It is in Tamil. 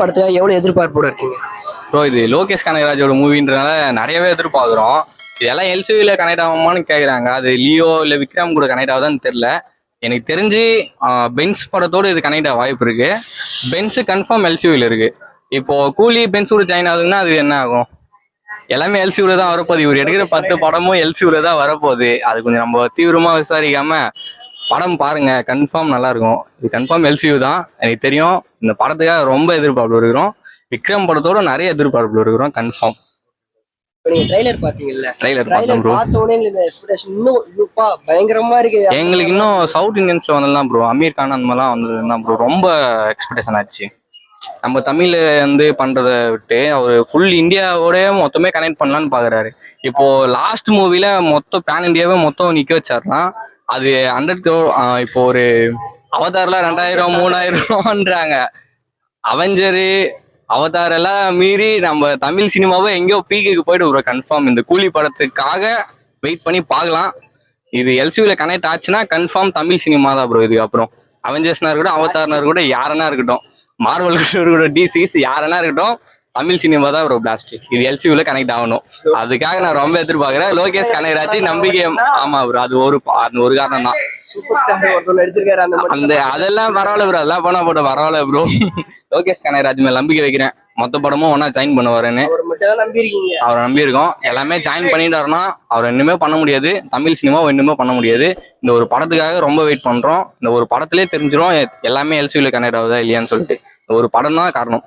படத்துக்காக எவ்வளவு எதிர்பார்ப்போட இருக்கீங்க? ப்ரோ இது லோகேஷ் கனகராஜோட மூவின்றனால நிறையவே எதிர்பார்க்குறோம். இதெல்லாம் எல்சிவில கனெக்ட் ஆகுமான்னு கேட்குறாங்க அது லியோ இல்லை விக்ரம் கூட கனெக்ட் ஆகுதான்னு தெரில எனக்கு தெரிஞ்சு பென்ஸ் படத்தோடு இது கனெக்ட் ஆக வாய்ப்பு இருக்கு. பென்ஸு கன்ஃபார்ம் எல்சிவில இருக்கு. இப்போ கூலி பென்ஸ் கூட ஜாயின் ஆகுதுன்னா அது என்ன ஆகும்? எல்லாமே எல்சியூல தான் வரப்போகுது. இவர் எடுக்கிற பத்து படமும் எல்சியூல தான் வரப்போகுது. அது கொஞ்சம் நம்ம தீவிரமா விசாரிக்காம படம் பாருங்க கன்ஃபார்ம் நல்லா இருக்கும் இது கன்ஃபார்ம் எல்சியூ தான். எனக்கு தெரியும். இந்த படத்துக்காக ரொம்ப எதிர்பார்ப்பு இருக்கிறோம் விக்ரம் படத்தோட நிறைய எதிர்பார்ப்பு இருக்கிறோம் கன்ஃபார்ம் ட்ரைலர் பாத்தீங்கல்ல? ட்ரைலர் பார்த்தோம் ட்ரைலர் ப்ரோ பார்த்த உடனே எங்களுக்கு எக்ஸ்பெக்டேஷன் இன்னும் இன்னும்ப்பா பயங்கரமா இருக்கு. எங்களுக்கு இன்னும் சவுத் இந்தியன்ஸ்ல வந்ததுலாம் ப்ரோ அமீர் கான் அந்த மாதிரிலாம் வந்ததுதான் ப்ரோ ரொம்ப எக்ஸ்பெக்டேஷன் ஆச்சு. நம்ம தமிழ்ல வந்து பண்றத விட்டு அவர் ஃபுல் இந்தியாவோட மொத்தமே கனெக்ட் பண்ணலாம்னு பாக்குறாரு. இப்போ லாஸ்ட் மூவில மொத்தம் பேன் இந்தியாவே மொத்தம் நிக்க வச்சாருன்னா அது ஹண்ட்ரட் இப்போ ஒரு அவதார்ல ரெண்டாயிரம் மூணாயிரம்ன்றாங்க. அவெஞ்சரு அவதார் எல்லாம் மீறி நம்ம தமிழ் சினிமாவை எங்கேயோ பீக்குக்கு போயிட்டு ப்ரோ கன்ஃபார்ம் இந்த கூலி படத்துக்காக வெயிட் பண்ணி பார்க்கலாம். இது எல்சியூல கனெக்ட் ஆச்சுன்னா கன்ஃபார்ம் தமிழ் சினிமா தான் ப்ரோ இதுக்கு அப்புறம். அவெஞ்சர்ஸ்னா இருக்கட்டும் அவதார்னா இருக்கட்டும் யாரனா இருக்கட்டும். மார்வல் இருக்கட்டும் டிசிஸ் யாரனா இருக்கட்டும் தமிழ் சினிமா தான் ப்ரோ பிளாஸ்ட் இது எல்சியூல கனெக்ட் ஆகணும். அதுக்காக நான் ரொம்ப எதிர்பார்க்கிறேன். லோகேஷ் கனகராஜ் நம்பிக்கை ஆமா ப்ரோ அது ஒரு அது ஒரு காரணம் தான். அந்த அந்த அதெல்லாம் பரவாயில்ல ப்ரோ அதெல்லாம் போனா போட பரவாயில்ல ப்ரோ லோகேஷ் கனகராஜ் மேல நம்பிக்கை வைக்கிறேன். மொத்த படமும் ஒன்னா ஜாயின் பண்ணுவாருன்னு. அவர் மட்டும் தான் நம்பி அவரை நம்பியிருக்கோம். எல்லாமே ஜாயின் பண்ணிட்டாருன்னா அவர் இன்னுமே பண்ண முடியாது. தமிழ் சினிமா இன்னுமே பண்ண முடியாது. இந்த ஒரு படத்துக்காக ரொம்ப வெயிட் பண்றோம். இந்த ஒரு படத்திலே தெரிஞ்சிரும். எ- எல்லாமே எல்சியூல கனெக்ட் ஆகுதா இல்லையான்னு சொல்லிட்டு. ஒரு படம் தான் காரணம்.